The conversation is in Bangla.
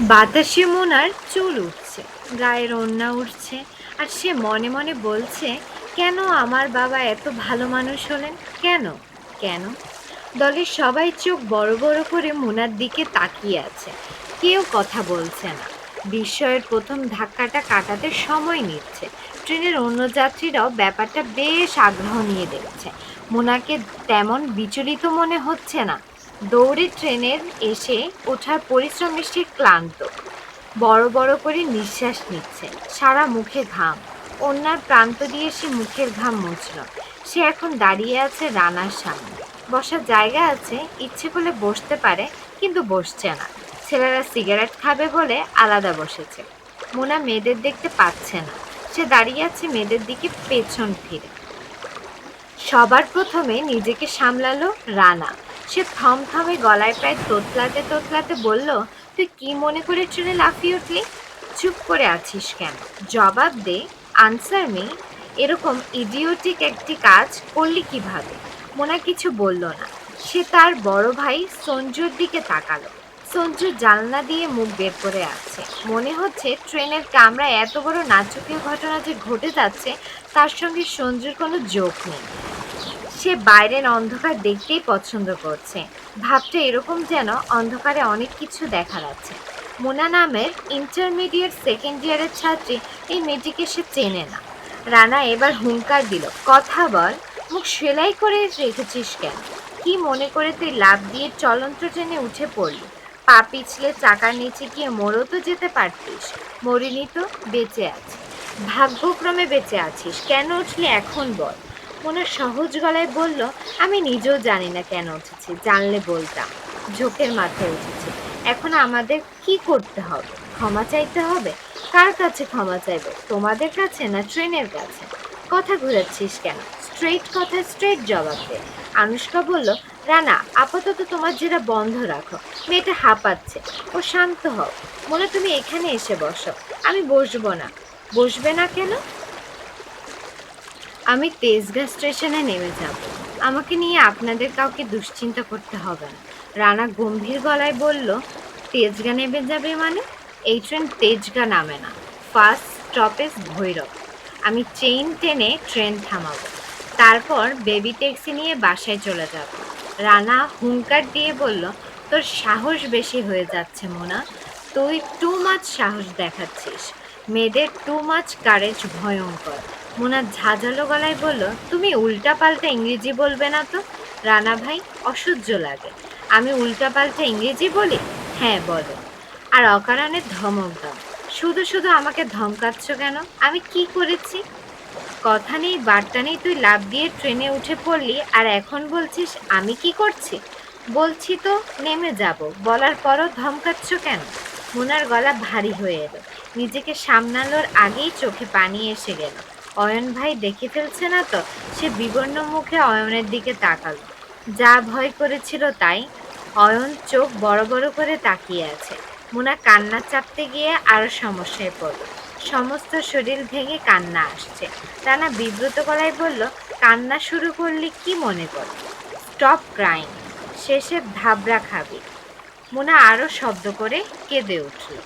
বাতাসে মোনার চুল উঠছে গায়ের ওড়না উঠছে, আর সে মনে মনে বলছে, কেন আমার বাবা এত ভালো মানুষ হলেন? কেন? কেন? দলের সবাই চোখ বড় বড় করে মোনার দিকে তাকিয়ে আছে, কেউ কথা বলছে না। বিস্ময়ের প্রথম ধাক্কাটা কাটাতে সময় নিচ্ছে। ট্রেনের অন্য যাত্রীরাও ব্যাপারটা বেশ আগ্রহ নিয়ে দেখছে। মোনাকে তেমন বিচলিত মনে হচ্ছে না। দৌড়ে ট্রেনের এসে ওঠার পরিশ্রমে সে ক্লান্ত। বড় বড় করে নিঃশ্বাস নিচ্ছে। সারা মুখে ঘাম। অন্যার প্রান্ত দিয়ে সে মুখের ঘাম মুছল। সে এখন দাঁড়িয়ে আছে রানার সামনে। বসার জায়গা আছে, ইচ্ছে করলে বসতে পারে, কিন্তু বসছে না। ছেলেরা সিগারেট খাবে বলে আলাদা বসেছে। মোনা মেয়েদের দেখতে পাচ্ছে না। সে দাঁড়িয়ে আছে মেয়েদের দিকে পেছন ফিরে। সবার প্রথমে নিজেকে সামলালো রানা। সে থমথমে গলায় প্রায় তোতলাতে তোতলাতে বলল, তুই কি মনে করে ট্রেনে লাফিয়ে উঠলি? চুপ করে আছিস কেন? জবাব দে, আনসার মি এরকম ইডিওটিক একটি কাজ করলি কীভাবে? মোনা কিছু বলল না। সে তার বড় ভাই সঞ্জুর দিকে তাকালো। সঞ্জু জানলা দিয়ে মুখ বের করে আছে। মনে হচ্ছে ট্রেনের কামরায় এত বড় নাচকীয় ঘটনা যে ঘটে যাচ্ছে, তার সঙ্গে সঞ্জুর কোনো যোগ নেই। সে বাইরের অন্ধকার দেখতেই পছন্দ করছে। ভাবটা এরকম যেন অন্ধকারে অনেক কিছু দেখা যাচ্ছে। মোনা নামের ইন্টারমিডিয়েট সেকেন্ড ইয়ারের ছাত্রী এই মেয়েটিকে সে চেনে না। রানা এবার হুঙ্কার দিল, কথা বল, মুখ সেলাই করে রেখেছিস কেন? কি মনে করে তুই লাভ দিয়ে চলন্ত ট্রেনে উঠে পড়লি? পা পিছলে চাকার নিচে গিয়ে মরেও তো যেতে পারতিস। মরিনি তো বেঁচে আছিস ভাগ্যক্রমে বেঁচে আছিস। কেন উঠলি এখন বল? মনে সহজ গলায় বলল, আমি নিজেও জানি না কেন উঠেছি, জানলে বলতাম। ঝোঁকের মাথায় উঠেছি। এখন আমাদের কি করতে হবে? ক্ষমা চাইতে হবে? কার কাছে ক্ষমা চাইবে? তোমাদের কাছে না ট্রেনের কাছে? কথা ঘুরাচ্ছিস কেন? স্ট্রেট কথা স্ট্রেট জবাব দে। আনুষ্কা বলল, রানা, আপাতত তোমার যেটা বন্ধ রাখো। মেয়েটা হাঁপাচ্ছে। ও শান্ত হও। মনে তুমি এখানে এসে বসো। আমি বসবো না। বসবে না কেন? আমি তেজগাঁ স্টেশনে নেমে যাব। আমাকে নিয়ে আপনাদের কাউকে দুশ্চিন্তা করতে হবে না। রানা গম্ভীর গলায় বলল, তেজগা নেমে যাবে মানে? এই ট্রেন তেজগা নামে না। First stoppage Bhairab. আমি চেইন টেনে ট্রেন থামাবো। তারপর বেবি ট্যাক্সি নিয়ে বাসায় চলে যাব। রানা হুঙ্কার দিয়ে বলল, তোর সাহস বেশি হয়ে যাচ্ছে, মোনা। তুই টু মাছ সাহস দেখাচ্ছিস। মেয়েদের টু মাছ কারেজ ভয়ঙ্কর। মোনা ঝাঁঝালো গলায় বলল, তুমি উল্টাপাল্টা ইংরেজি বলবে না তো? রানা ভাই, অসহ্য লাগে। আমি উল্টাপাল্টা ইংরেজি বলি? হ্যাঁ বলো। আর অকারণে ধমক দাও। শুধু শুধু আমাকে ধমকাচ্ছ কেন? আমি কি করেছি? কথা নেই, বার্তা নেই, তুই লাভ দিয়ে ট্রেনে উঠে পড়লি আর এখন বলছিস আমি কি করছি? বলছি তো, নেমে যাব। বলার পরও ধমকাচ্ছ কেন? মোনার গলা ভারী হয়ে এলো। নিজেকে সামলানোর আগেই চোখে পানি এসে গেল। অয়ন ভাই দেখে ফেলছে না তো? সে বিবর্ণ মুখে অয়নের দিকে তাকালো। যা ভয় করেছিল তাই। অয়ন চোখ বড় বড় করে তাকিয়ে আছে। মুনা কান্না চাপতে গিয়ে আরও সমস্যায় পড়ল। সমস্ত শরীর ভেঙে কান্না আসছে। রানা বিব্রত গলায় বলল, কান্না শুরু করলে কি মনে কর? স্টপ ক্রাইম শেষে ধাবড়া খাবি। মুনা আরও শব্দ করে কেঁদে উঠল।